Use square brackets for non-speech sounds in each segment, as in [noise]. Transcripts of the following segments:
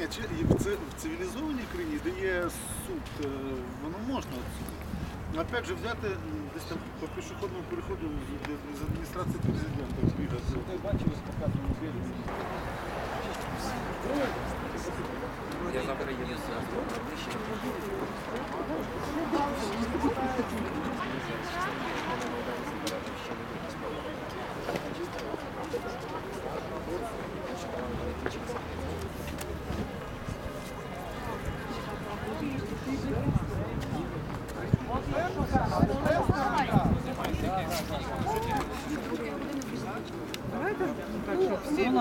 Ні, в цивілізованій країні, де є суд, е, воно можна відсудити. Ну, Опять же, взяти десь там по пішохідному переходу з, з адміністрації президента бігати. Я завтра їду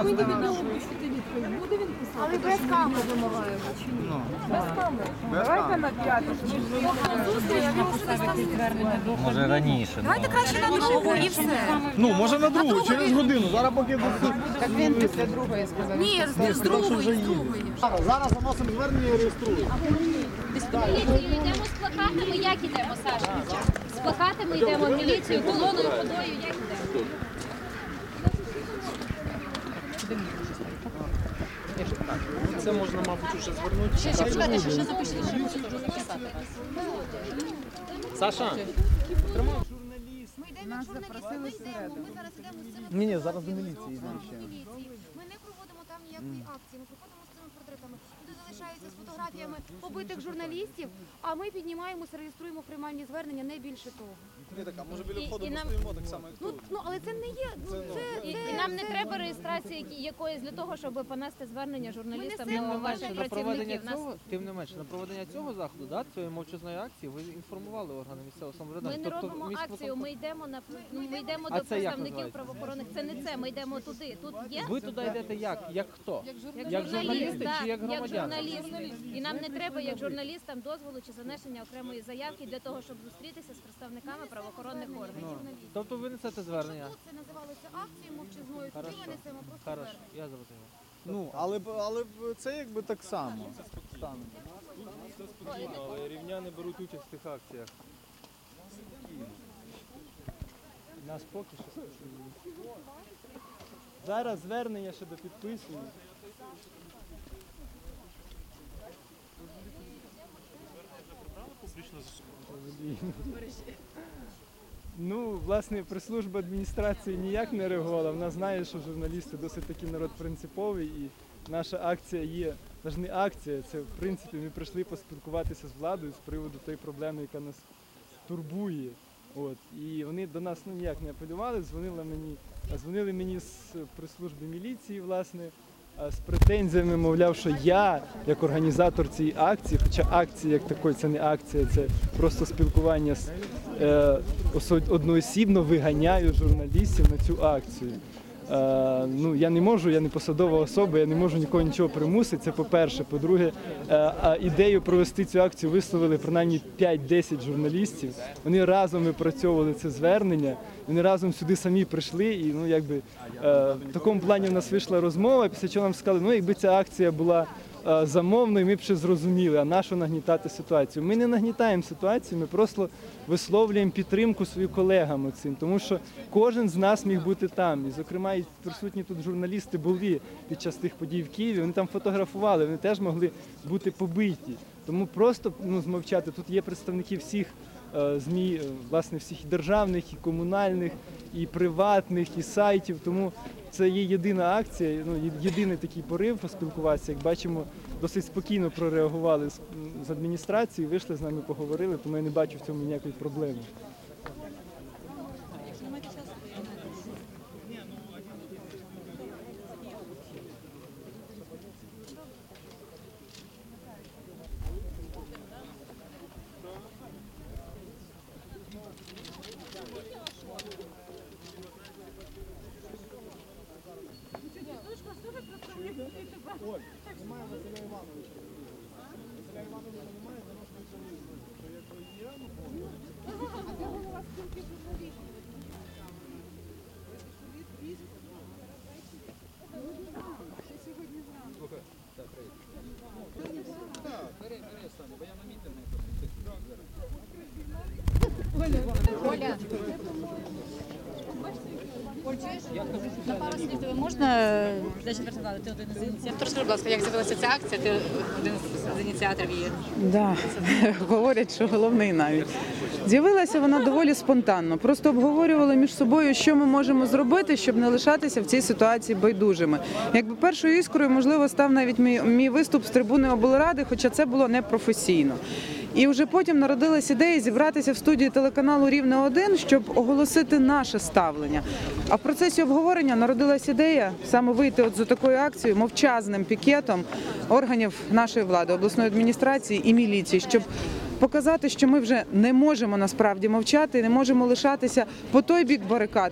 з ближче. Але без камер вимагаємо. Давайте на п'яту. Може раніше. Давайте краще на другу і все. Ну, може на другу, через годину. Зараз поки Так він після другої сказав. Ні, з, з другої, з другої. зараз заносимо звернення і реєструємо. Йдемо з плакатами, як ідемо, Саша? З плакатами йдемо в міліцію, колоною, ходою, як йдемо? Це можна, мабуть, уже звернути. Ще, ще почекайте, ще, ще запишіть, ще можу дуже записати. Саша, Ми йдемо як журналісти, ми йдемо, ми зараз йдемо з ні, ні, зараз до міліції йдемо ще. Ми не проводимо там ніякої акції, ми проходимо з цими портретами. Люди залишаються з фотографіями побитих журналістів, а ми піднімаємося, реєструємо приймальні звернення, не більше того. Так, а може біля І- входу і нам- стоїмо так само, як Ну, тут. ну але це не є. Ну, це, І, це, і нам не треба реєстрації які- якоїсь для того, щоб понести звернення журналістам несемо до ваші ваших на проведення працівників. Нас цього, тим не менше, на проведення цього заходу, да, цієї мовчазної акції, ви інформували органи місцевого ми самоврядування. не Тобто робимо міськвиконком- акцію, ми йдемо на ну, ми йдемо А до це як представників називається? правоохоронних. Це не це. Ми йдемо туди. Тут є Ви туди йдете як? Як хто? як, журналісти чи як як громадяни? журналісти. І нам не треба як журналістам дозволу чи занесення окремої заявки для того, щоб зустрітися з представниками правоохоронних органів. Тобто ви несете звернення? Тут це називалося акцією мовчазною, Хорошо. ми несемо просто Хорошо, звернення. я зрозумів. Ну, але, б- але б це якби так само. стане. Але рівняни беруть участь в цих акціях. Нас поки що спокійно. Зараз звернення ще до підписую. Ну, власне, прес-служба адміністрації ніяк не реагувала. Вона знає, що журналісти досить таки народ принциповий, і наша акція є, навіть не акція, це в принципі ми прийшли поспілкуватися з владою з приводу тої проблеми, яка нас турбує. От. І вони до нас ну, ніяк не апелювали, дзвонили мені, дзвонили мені з прес-служби міліції, власне, з претензіями, мовляв, що я, як організатор цієї акції, хоча акція як такої, це не акція, це просто спілкування з е, одноосібно виганяю журналістів на цю акцію. Е, ну, я не можу, я не посадова особа, я не можу нікого нічого примусити. Це по-перше. По-друге, е, ідею провести цю акцію висловили принаймні 5-10 журналістів. Вони разом випрацьовували це звернення. Вони разом сюди самі прийшли. І ну, якби, е, в такому плані в нас вийшла розмова, після чого нам сказали, ну якби ця акція була е, і ми б ще зрозуміли, а на нагнітати ситуацію. Ми не нагнітаємо ситуацію, ми просто висловлюємо підтримку своїм колегам цим, тому що кожен з нас міг бути там. І, зокрема, і присутні тут журналісти були під час тих подій в Києві. Вони там фотографували, вони теж могли бути побиті. Тому просто ну, змовчати. Тут є представники всіх ЗМІ, е, власне, всіх і державних, і комунальних, і приватних, і сайтів. Тому це є єдина акція, ну єдиний такий порив поспілкуватися. Як бачимо, досить спокійно прореагували з адміністрації, вийшли з нами, поговорили, тому я не бачу в цьому ніякої проблеми. Оль, немає Василя Івановича. Василя Івановича немає, тому що він залізний. То як то є, ну помню. А Оля, Оля, спілки журналістів? Слухай, так, привіт. Так, бери, бери саме, бо я на мітинг Оля, Оля, Можна для четвертої влади, ти один із ініціаторів. Розкажи, будь ласка, як з'явилася ця акція? Ти один з ініціаторів її. Да. [laughs] Говорять, що головний навіть. З'явилася вона доволі спонтанно. Просто обговорювали між собою, що ми можемо зробити, щоб не лишатися в цій ситуації байдужими. Якби першою іскрою, можливо, став навіть мій, мій виступ з трибуни облради, хоча це було непрофесійно. І вже потім народилась ідея зібратися в студії телеканалу Рівне 1 щоб оголосити наше ставлення. А в процесі обговорення народилась ідея саме вийти от за такою акцією, мовчазним пікетом органів нашої влади, обласної адміністрації і міліції, щоб показати, що ми вже не можемо насправді мовчати, не можемо лишатися по той бік барикад,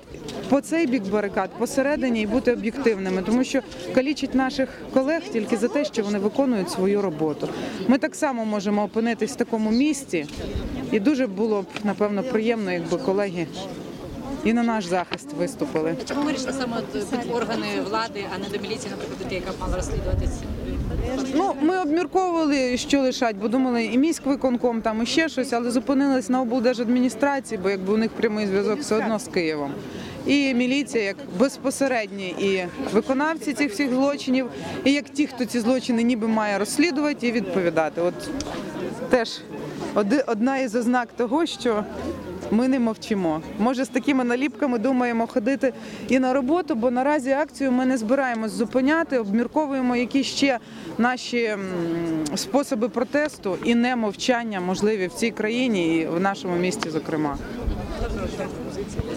по цей бік барикад, посередині і бути об'єктивними, тому що калічить наших колег тільки за те, що вони виконують свою роботу. Ми так само можемо опинитись в такому місці, і дуже було б напевно приємно, якби колеги і на наш захист виступили. Чому вирішили саме під органи влади, а не до міліції, наприклад, яка мала розслідуватись? Ну, ми обмірковували, що лишать, бо думали, і міськвиконком там і ще щось, але зупинились на облдержадміністрації, бо якби у них прямий зв'язок все одно з Києвом. І міліція як безпосередні і виконавці цих всіх злочинів, і як ті, хто ці злочини ніби має розслідувати і відповідати. От теж одна із ознак того, що ми не мовчимо. Може, з такими наліпками думаємо ходити і на роботу, бо наразі акцію ми не збираємось зупиняти, обмірковуємо, які ще наші способи протесту і не мовчання можливі в цій країні і в нашому місті, зокрема.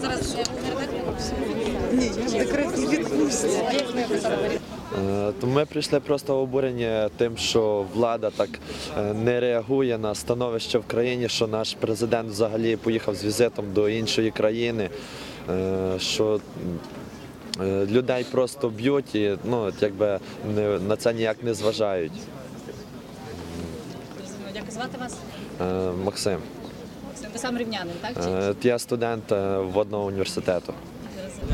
Зараз е, Е, То ми прийшли просто обурені тим, що влада так е, не реагує на становище в країні, що наш президент взагалі поїхав з візитом до іншої країни, е, що е, людей просто б'ють і ну, якби на це ніяк не зважають. Як звати вас? Е, Максим, Максим, Ви сам рівнянин, так? Е, я студент е, водного університету.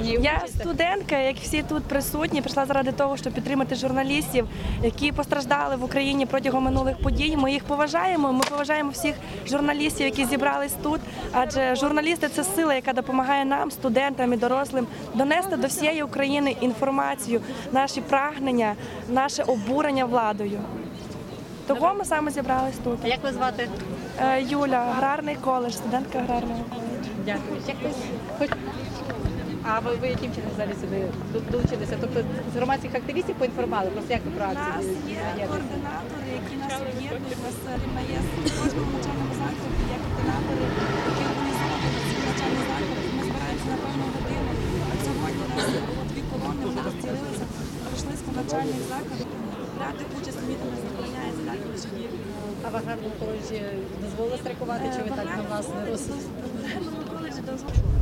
Я студентка, як всі тут присутні, прийшла заради того, щоб підтримати журналістів, які постраждали в Україні протягом минулих подій. Ми їх поважаємо. Ми поважаємо всіх журналістів, які зібрались тут. Адже журналісти це сила, яка допомагає нам, студентам і дорослим, донести до всієї України інформацію, наші прагнення, наше обурення владою. Того ми саме зібрались тут. А як ви звати? Е, Юля, аграрний коледж, студентка аграрного коледжу. Дякую. А ви, ви яким чином взагалі сюди долучилися? Тобто з громадських активістів поінформували? Просто як ви про У нас є координатори, які нас об'єднують. У нас є в кожному навчальному закладі, є координатори, які організовують ці навчальні заклади. Ми збираємося на певну годину. А Сьогодні у нас було дві колони, вони розділилися, пройшли з навчальних закладів. Брати участь в мітингах забороняється що є. А в аграрному коледжі дозволили страйкувати, чи ви так на вас не роз... В аграрному коледжі дозволено.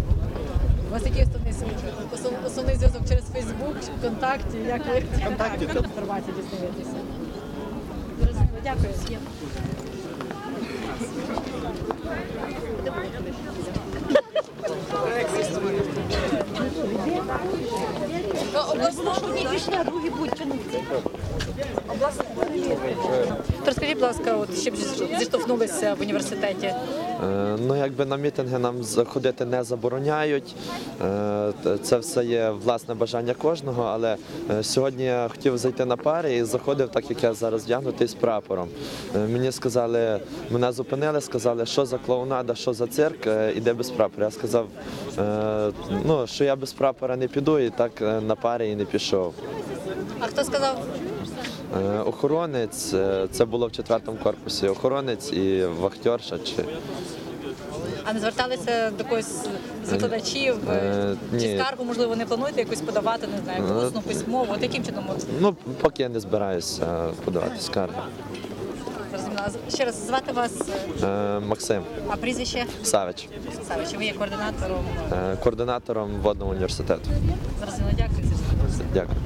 У вас який основний зв'язок? Основний зв'язок через Фейсбук, ВКонтакті? Як ви ВКонтакті, так. інформацію дізнаєтеся? Зрозуміло, дякую. То Розкажіть, будь ласка, от щоб зіштовхнулися в університеті. Е, Ну, якби на мітинги нам заходити не забороняють. Е, Це все є власне бажання кожного. Але е, сьогодні я хотів зайти на пари і заходив, так як я зараз вдягнутий з прапором. Мені сказали, мене зупинили, сказали, що за клоунада, що за цирк, іде без прапора. Я сказав, ну, що я без прапора не піду, і так на пари і не пішов. А хто сказав? Е, Охоронець, е, це було в четвертому корпусі. Охоронець і вахтерша. Чи... А не зверталися до когось з викладачів? Е, Чи ні. скаргу, можливо, не плануєте якусь подавати, не знаю, Е, усну, письмову? От яким чином Ну, поки я не збираюся подавати зрозуміла? Ще раз звати вас, е, Е, Максим а прізвище Савич, Савич, ви є координатором. е, координатором водного університету. Зрозуміло, дякую. Дякую.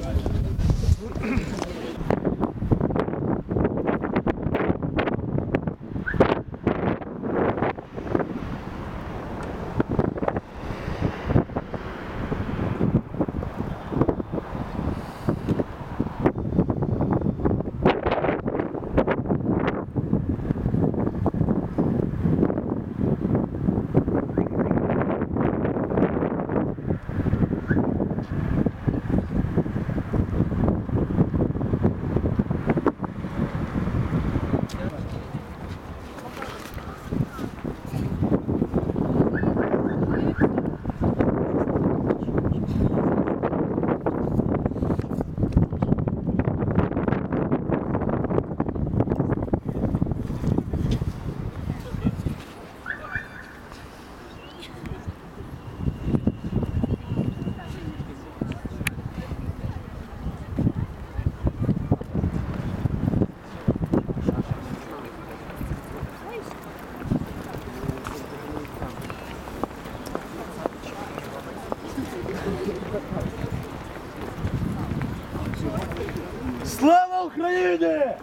dedi.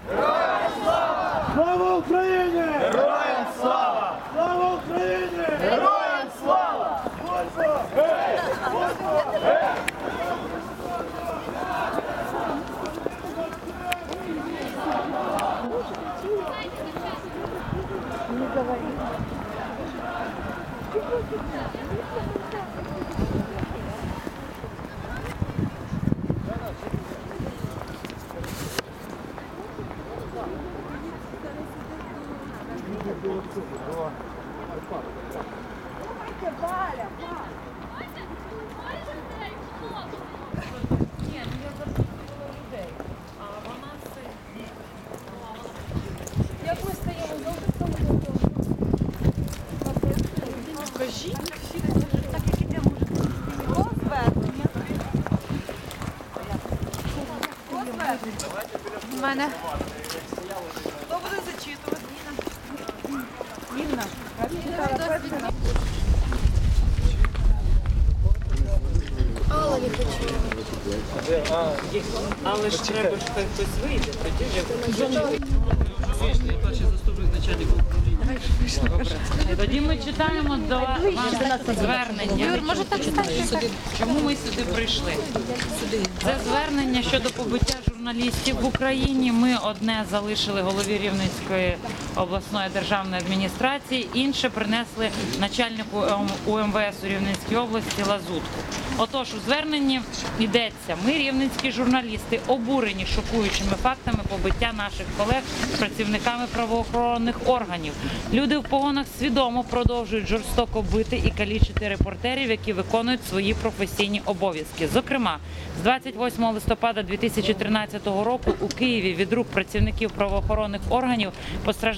У мене. Але ж треба, що хтось вийде, тоді вже управління. Тоді ми читаємо до вас звернення. Юр, може так читати? Чому ми сюди прийшли? Це звернення щодо побиття журналістів в Україні. Ми одне залишили голові Рівненської обласної державної адміністрації, інше принесли начальнику УМВС у Рівненській області Лазутку. Отож, у зверненні йдеться: ми, рівненські журналісти, обурені шокуючими фактами побиття наших колег працівниками правоохоронних органів. Люди в погонах свідомо продовжують жорстоко бити і калічити репортерів, які виконують свої професійні обов'язки. Зокрема, з 28 листопада 2013 року у Києві від рук працівників правоохоронних органів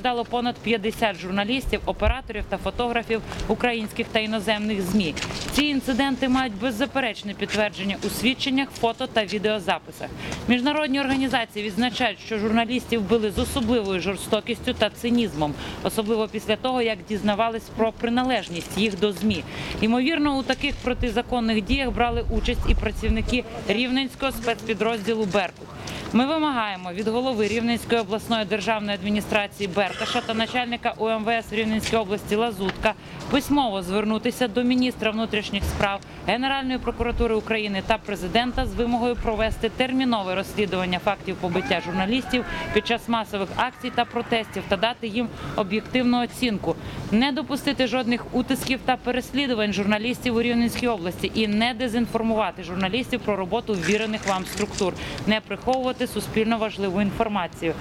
постраждало понад 50 журналістів, операторів та фотографів українських та іноземних змі. Ці інциденти мають беззаперечне підтвердження у свідченнях, фото та відеозаписах. Міжнародні організації відзначають, що журналістів били з особливою жорстокістю та цинізмом, особливо після того, як дізнавались про приналежність їх до змі. Ймовірно, у таких протизаконних діях брали участь і працівники рівненського спецпідрозділу Беркут. Ми вимагаємо від голови Рівненської обласної державної адміністрації Беркаша та начальника УМВС Рівненської області Лазутка письмово звернутися до міністра внутрішніх справ, Генеральної прокуратури України та президента з вимогою провести термінове розслідування фактів побиття журналістів під час масових акцій та протестів та дати їм об'єктивну оцінку, не допустити жодних утисків та переслідувань журналістів у Рівненській області і не дезінформувати журналістів про роботу ввірених вам структур, не приховувати суспільно важливу інформацію.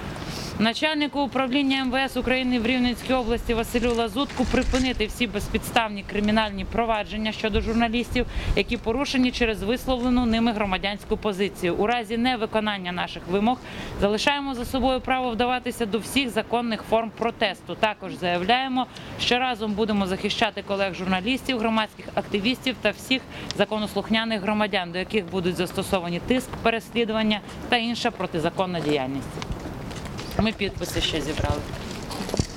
Начальнику управління МВС України в Рівненській області Василю Лазутку припинити всі безпідставні кримінальні провадження щодо журналістів, які порушені через висловлену ними громадянську позицію. У разі невиконання наших вимог залишаємо за собою право вдаватися до всіх законних форм протесту. Також заявляємо, що разом будемо захищати колег журналістів, громадських активістів та всіх законослухняних громадян, до яких будуть застосовані тиск, переслідування та інша протизаконна діяльність. Ми підписи ще зібрали.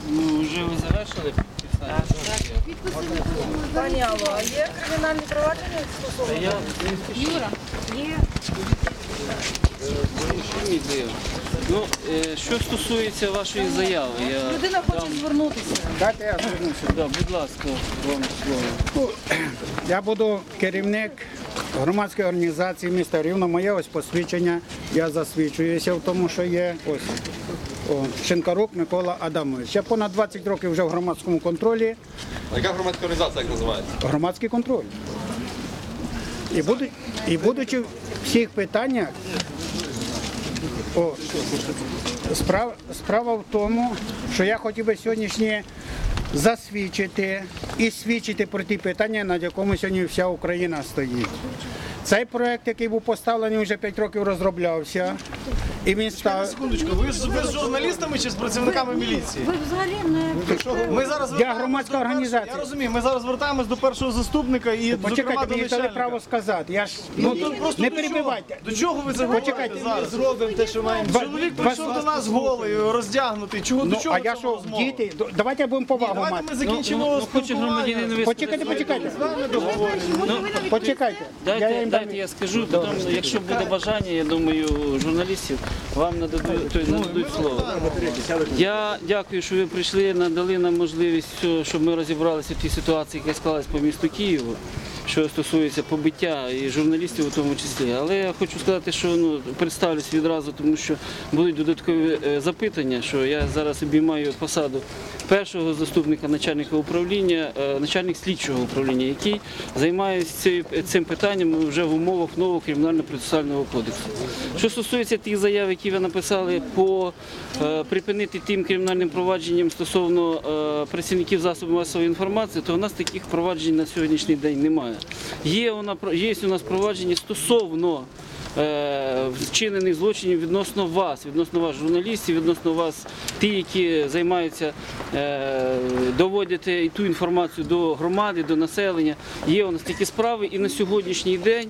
Ну, вже ви завершили підписання? Пані Алло, а є кримінальні провадження стосовно? я Юра, є. Ну, е, що стосується вашої заяви, я Людина хоче дам- звернутися. Дайте я звернуся. Да, будь ласка, вам слово. Ну, [clears throat] Я буду керівник громадської організації міста Рівно. Моє ось посвідчення. Я засвідчуюся в тому, що є ось Шинкарук Микола Адамович. Я понад 20 років вже в громадському контролі. А Яка громадська організація як називається? Громадський контроль. І, буду, і будучи в всіх питаннях, о, справа, справа в тому, що я хотів би сьогоднішнє засвідчити і свідчити про ті питання, над якому сьогодні вся Україна стоїть. Цей проект, який був поставлений, вже 5 років розроблявся. І він став. Секундочку, ви з, ви з журналістами чи з працівниками міліції? Ви взагалі не Ми зараз Я звертаємось громадська до першого- організація. Я розумію, ми зараз звертаємось до першого заступника і зокрема Почекайте, до мені дали начальника. право сказати. Я ж Ну, ну, то просто не до перебивайте. До чого ви це Почекайте, зараз? зробимо те, що маємо. Два- Чоловік два прийшов до нас голий, роздягнутий. Чого до Ну, чого а я ця що, розмова? діти? Д- Давайте будемо повагу Давайте мати. ми закінчимо Ну, ну, хоче громадянин спілкування. висказати Почекайте, почекайте. З вами договоримо. Почекайте. Дайте, я їм дайте дам- я скажу, потім, якщо буде бажання, я думаю, журналістів, вам нададуть, то нададуть слово. Я дякую, що ви прийшли, надали нам можливість, щоб ми розібралися в тій ситуації, яка склалась по місту Києву, що стосується побиття і журналістів у тому числі. Але я хочу сказати, що ну, представлюсь відразу, тому що будуть додаткові е, запитання, що я зараз обіймаю посаду першого заступника начальника управління, е, начальник слідчого управління, який займається цим питанням вже в умовах нового кримінально-процесуального кодексу. Що стосується тих заяв, які ви написали по е, припинити тим кримінальним провадженням стосовно е, працівників засобів масової інформації, то у нас таких проваджень на сьогоднішній день немає. Є, нас- є у нас провадження стосовно вчинених злочинів відносно вас, відносно вас, журналістів, відносно вас, ті, які займаються, е, доводити ту інформацію до громади, до населення. Є у нас такі справи, і на сьогоднішній день,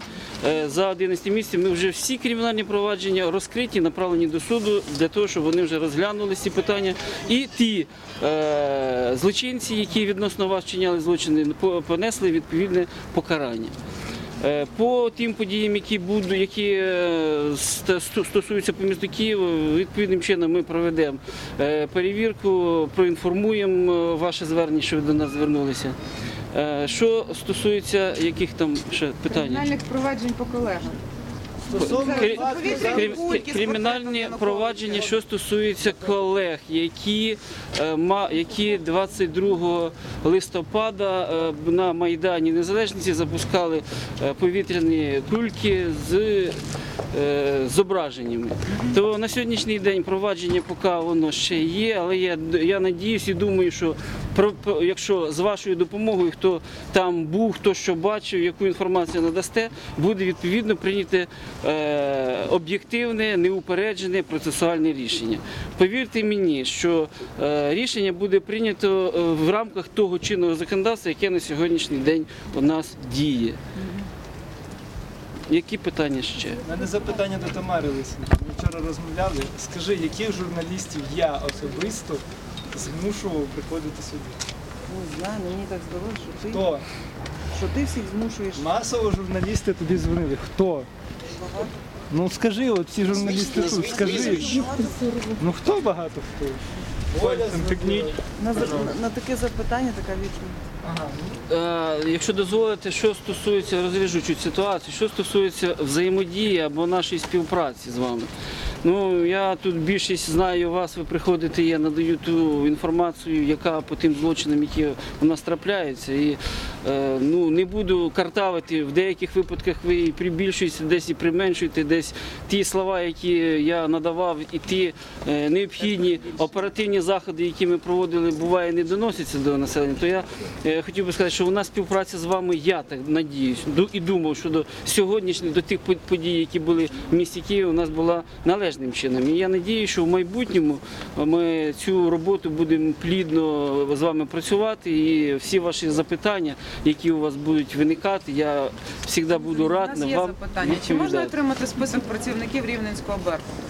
е, за 11 місяців, ми вже всі кримінальні провадження розкриті, направлені до суду для того, щоб вони вже розглянули ці питання. І ті е, злочинці, які відносно вас вчиняли злочини, по- понесли відповідне покарання. Е, По тим подіям, які будуть, які е, стосуються по Києва, відповідним чином ми проведемо е, перевірку, проінформуємо ваше звернення, що ви до нас звернулися. Що стосується яких там ще питань? Кримінальних проваджень по колегам. Кри- кри- Кримінальні провадження, що стосується колег, які, е, які 22 листопада е, на Майдані Незалежності запускали е, повітряні кульки з зображеннями. То на сьогоднішній день провадження поки воно ще є, але я, я надіюсь і думаю, що про- якщо з вашою допомогою, хто там був, хто що бачив, яку інформацію надасте, буде відповідно прийняте об'єктивне, неупереджене процесуальне рішення. Повірте мені, що е, рішення буде прийнято е, в рамках того чинного законодавства, яке на сьогоднішній день у нас діє. Які питання ще? У мене запитання до Тамари Лисенко. Ми вчора розмовляли. Скажи, яких журналістів я особисто змушував приходити сюди? Не знаю, мені так здалося, що ти, Хто? що ти всіх змушуєш. Масово журналісти тобі дзвонили. Хто? Ну скажи, от всі журналісти тут, скажи. Ну хто багато хто? Пальцем тикніть. На, на таке запитання така відповідь. Е, Якщо дозволите, що стосується розріжу чуть ситуацію, що стосується взаємодії або нашої співпраці з вами. Ну я тут більшість знаю вас, ви приходите, я надаю ту інформацію, яка по тим злочинам, які у нас трапляються. І ну не буду картавити. В деяких випадках ви прибільшуєте, десь і применшуєте, десь ті слова, які я надавав, і ті е, необхідні оперативні заходи, які ми проводили, буває не доносяться до населення. То я е, хотів би сказати, що у нас співпраця з вами, я так надіюсь, і думав, що до сьогоднішніх, до тих по- подій, які були в місті Києві, у нас була належним чином. І я надію, що в майбутньому ми цю роботу будемо плідно з вами працювати. І всі ваші запитання, які у вас будуть виникати, я завжди буду У рад нас є вам запитання. Чи можна отримати список працівників Рівненського Беркуту?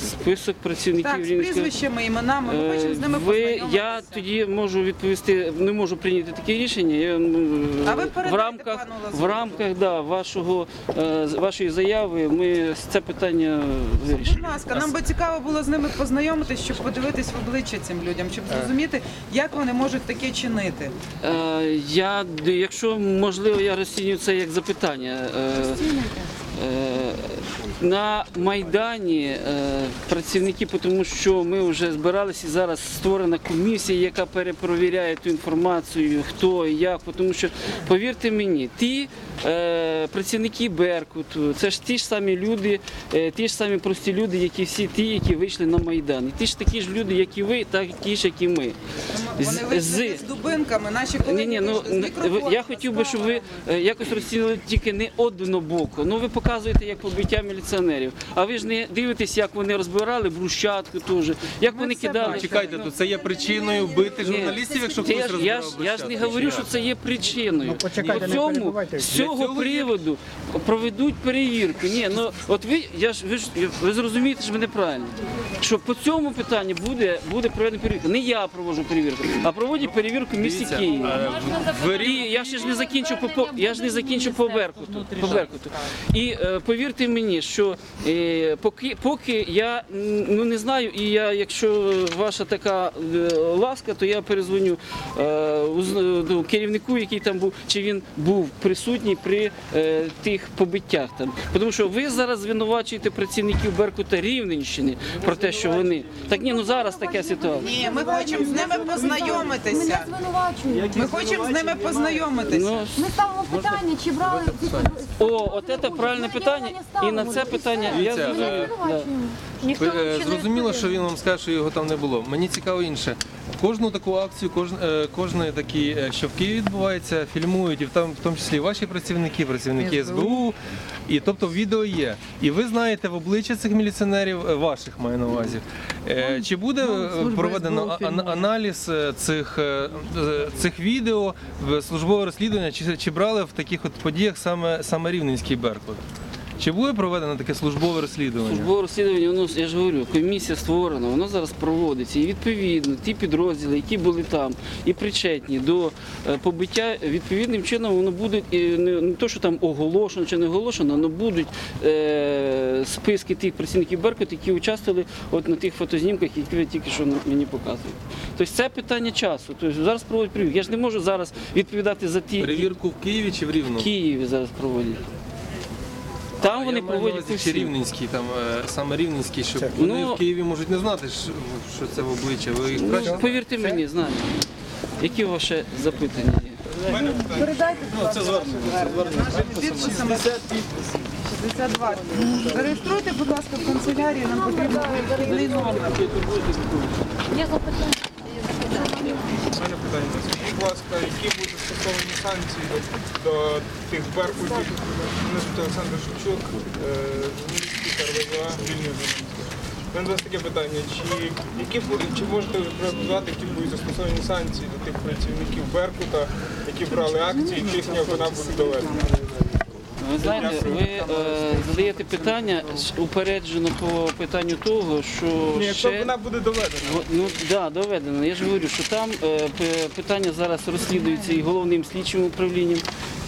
Список працівників Так, з прізвищами, іменами. Ми Е, хочемо з ними Ви, познайомитися. я тоді можу відповісти, не можу прийняти таке рішення. Я, ну, А ви в рамках, пану в рамках да, вашого, е, з- вашої заяви ми це питання вирішимо. Будь ласка, нам би цікаво було з ними познайомитись, щоб подивитись в обличчя цим людям, щоб зрозуміти, як вони можуть таке чинити. Е, Я, якщо можливо, я розцінюю це як запитання. Е, е, На Майдані е, працівники, тому що ми вже збиралися і зараз створена комісія, яка перепровіряє ту інформацію, хто і як. Тому що, повірте мені, ті е, працівники Беркуту, це ж ті ж самі люди, е, ті ж самі прості люди, які всі ті, які вийшли на Майдан. І ті ж такі ж люди, як і ви, так і ж, як і ми. Вони вийшли з дубинками, наші колеги Ні, ні, ну з я хотів би, щоб ви е, якось розцінили тільки не однобоко. Ну ви показуєте як побиття міліціонерів. А ви ж не дивитесь, як вони розбирали брусчатку теж, як вони кидали. Чекайте, то це є причиною бити журналістів, якщо хтось ж- я, ж, я ж не говорю, що це є причиною. почекайте, По цьому, з цього приводу проведуть перевірку. Ні, ну от ви, я ж, ви ж ви зрозумієте ж мене правильно. Що по цьому питанню буде, буде проведена перевірка. Не я проводжу перевірку. а проводять перевірку в місті Києві. е, І я ще ж не закінчив по, я ж не закінчив по Беркуту. По Беркуту. І повірте мені, що е, поки, поки я ну не знаю, і я, якщо ваша така е, ласка, то я перезвоню е, уз- до керівнику, який там був, чи він був присутній при е, тих побиттях там. Тому що ви зараз звинувачуєте працівників Беркута Рівненщини про те, що вони так ні, ну зараз така ситуація. Ні, ми хочемо з ними познайомитися. Ми хочемо з ними познайомитися. Ну, Ми ставимо питання, чи брали ці О, от це правильне питання. І на це питання я Дивіться, зрозумів. Да. Ніхто вам е, ще не Зрозуміло, що він вам скаже, що його там не було. Мені цікаво інше. Кожну таку акцію, кожен, е, кожної такі, е, що в Києві відбувається, фільмують, і в там, в тому числі ваші працівники, працівники СБУ. І тобто відео є. І ви знаєте в обличчя цих міліціонерів, е, ваших маю на увазі. Е, Чи буде е, служба проведено СБУ аналіз е, цих, е, е, цих відео службове розслідування, чи, чи брали в таких от подіях саме, саме Рівненський Беркут? Чи буде проведено таке службове розслідування? Службове розслідування, воно я ж говорю, комісія створена, воно зараз проводиться. І відповідно ті підрозділи, які були там і причетні до е, побиття, відповідним чином воно буде не, не то, що там оголошено чи не оголошено, але будуть е, списки тих працівників Беркут, які участвували от на тих фотознімках, які ви тільки що мені показуєте. Тобто це питання часу. Тобто зараз проводять перевірку. Я ж не можу зараз відповідати за ті Перевірку в Києві чи в Рівному? в Києві зараз проводять. Там вони проводять по рівненський, там е, саме рівненський, щоб вони Ну, в Києві можуть не знати, що що це в обличчя. Ви їх Ну, краще повірте мені, знаю. Які ваші запитання є? Передайте, будь ласка. Це звернення. Нашим 62. Зареєструйте, будь ласка, в канцелярії, нам потрібен номер. Є запитання. У мене питання. Будь ласка, які будуть застосовані санкції до, до тих беркутів? Мене Олександр Шевчук, міністр журналістський РВЗА, вільний. У мене вас таке питання, чи, які, чи можете ви приготувати, які будуть застосовані санкції до тих працівників Беркута, які брали акції, чи їхня вона буде доведена? Ви знаєте, ви е, задаєте питання упереджено по питанню того, що Ні, якщо ще... вона буде доведена. В- Ну да, доведено. Я ж говорю, що там е, п- питання зараз розслідується і головним слідчим управлінням,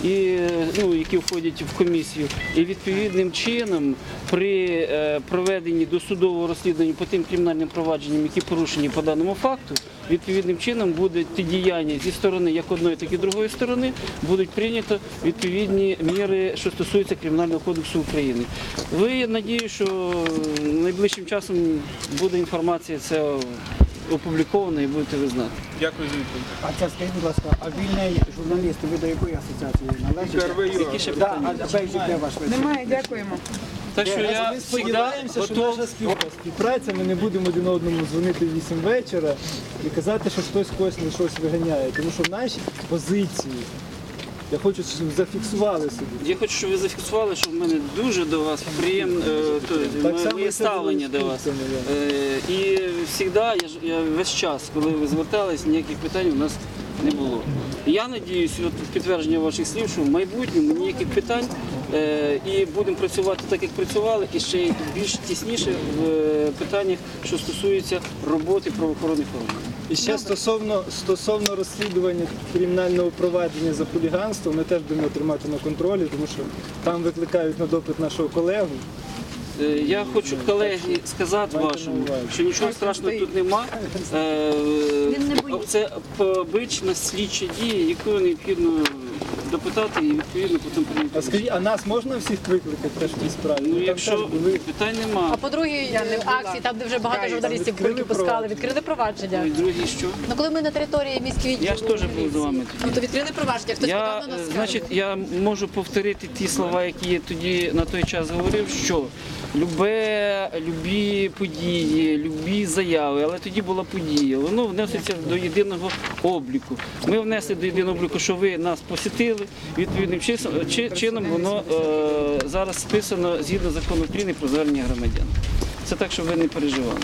і ну, які входять в комісію. І відповідним чином при е, проведенні досудового розслідування по тим кримінальним провадженням, які порушені по даному факту, відповідним чином будуть ті діяння зі сторони як одної, так і другої сторони, будуть прийнято відповідні міри, що стосуються Кримінального кодексу України. Ви я надію, що найближчим часом буде інформація ця опублікована і будете ви знати. Дякую за відповідь. А це скажіть, будь ласка, а вільний журналіст, ви до якої асоціації належите? РВЮ. Які ще Да, питання? а Бейджик де ваш виступ? Немає, дякуємо. Так що я Ми сподіваємося, що наша готов. співпраця, ми не будемо один одному дзвонити в 8 вечора і казати, що хтось когось на щось виганяє. Тому що наші позиції, я хочу, щоб ви зафіксували собі. Я хочу, щоб ви зафіксували, що в мене дуже до вас приємне е, то, Так моє- само моє і це ставлення було до вас. Е, І завжди, я, ж- я весь час, коли ви звертались, ніяких питань у нас не було. Я надіюсь, от підтвердження ваших слів, що в майбутньому ніяких питань е, і будемо працювати так, як працювали, і ще й більш тісніше в е, питаннях, що стосуються роботи правоохоронних органів. І ще стосовно, стосовно розслідування кримінального провадження за хуліганство, ми теж будемо тримати на контролі, тому що там викликають на допит нашого колегу. Е, Я хочу колеги сказати вашому, що нічого страшного тут нема. Е, Це побична слідчі дії, яку необхідно допитати і відповідно потім А скажіть, а нас можна всіх викликати теж в тій справі? Ну Там якщо теж були питань нема. А по другій акції, там де вже багато журналістів кульки пускали, відкрили провадження. І другі що? Ну коли ми на території міської Я ж теж був з вами Ну то відкрили провадження, хтось Я, подав на нас е, скаргу. значить, я можу повторити ті слова, які я тоді на той час говорив, що любе, любі події, любі заяви, але тоді була подія, воно вноситься до єдиного обліку. Ми внесли до єдиного обліку, що ви нас посітили, відповідним чином воно е, зараз списано згідно закону України про звернення громадян. Це так, щоб ви не переживали.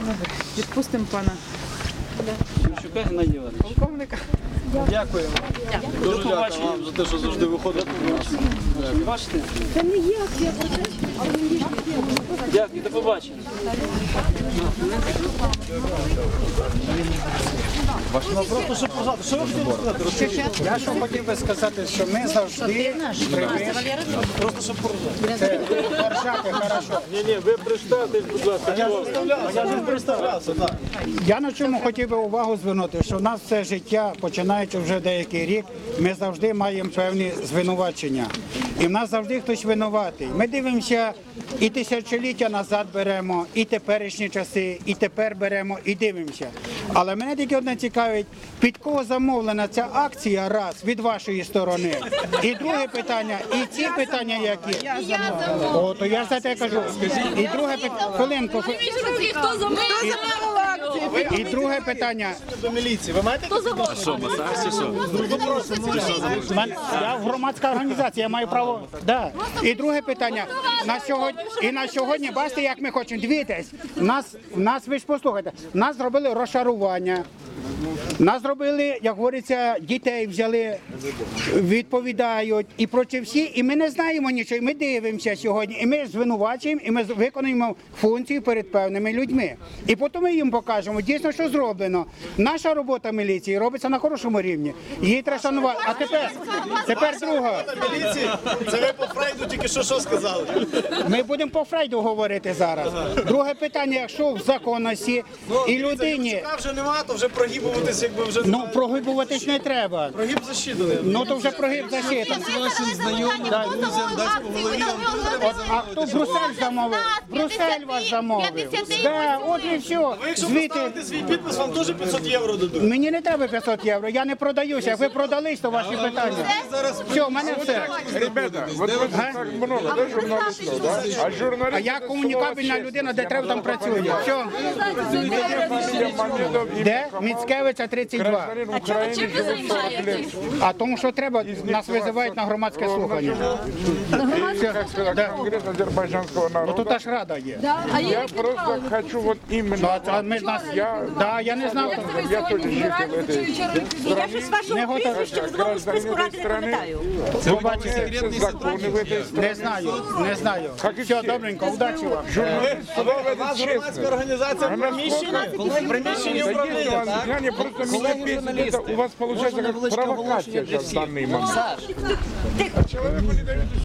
Добре, Відпустимо пана Шукай Геннадій Іванович. полковника. Дякую. Дуже дякую вам за те, що завжди виходите. Бачите? Це не є. Дякую, до побачення. Я що хотів би сказати, що ми завжди Просто щоб Це поржати хорошо. Ні, ні, ви представтесь, будь ласка. Я ж представлявся, так. Я на чому хотів би увагу звернути, що в нас все життя, починаючи вже деякий рік, ми завжди маємо певні звинувачення. І в нас завжди хтось винуватий. Ми дивимося і тисячоліття назад беремо, і теперішні часи, і тепер беремо, і дивимося. Але мене тільки одне цікавить, під кого замовлена ця акція раз від вашої сторони. І друге питання, і ці питання які? О, то я за те кажу. І друге питання, хвилинку. Хто замовив? І друге питання. До міліції. Ви маєте? Що, Я громадська організація, я маю право. Да. І друге питання. На сьогодні, і на сьогодні, бачите, як ми хочемо. Дивіться, нас, нас ви ж послухайте, нас зробили розшарування. Нас зробили, як говориться, дітей взяли, відповідають і проти всі, і ми не знаємо нічого. і Ми дивимося сьогодні, і ми звинувачуємо, і ми виконуємо функцію перед певними людьми. І потім ми їм покажемо дійсно, що зроблено. Наша робота міліції робиться на хорошому рівні. Її треба шанувати. А тепер, тепер друга. Міліції? Це ви по Фрейду тільки що що сказали? Ми будемо по Фрейду говорити зараз. Друге питання, якщо в законності і людині. Вже нема, то вже прогибуватись, якби вже Ну, прогибуватись не треба. прогиб защитаний. Ну то вже прогиб защита. вашим знайомим, друзям дасть по голові. А хто Брюссель замовив? Брюссель вас замовив. Да, от і все. Ви якщо Звідти поставите свій підпис, вам теж 500 євро дадуть. мені не треба 500 євро, я не продаюся. Як ви продались, то ваші питання. Все, в мене все. Ребята, вот вы так много, да, журналистов, да? А А я комунікабельна людина, де треба там працює. Все. Де? Міцкевича 32. Гражданин Украины живет 40 лет. А тому що треба, нас визивають на громадське слухання. Как сказать, Конгресс азербайджанского Ну народа. тут аж рада є. Я просто хочу вот Ну, именно... а це ми ж нас, Я, да, я не знав. я тоже житель этой Я щось вашого Не готовий. прізвища в другому списку ради не пам'ятаю. Побачите. законы в этой стране. Не знаю, не знаю. Все, добренько, удачі вам. Журналист сюда в У вас это громадська честно. організація в А приміщенні? В приміщенні Да есть у управління, вас, так? Просто меня бесит, это у вас получается как провокация сейчас в данный момент. А человеку не даете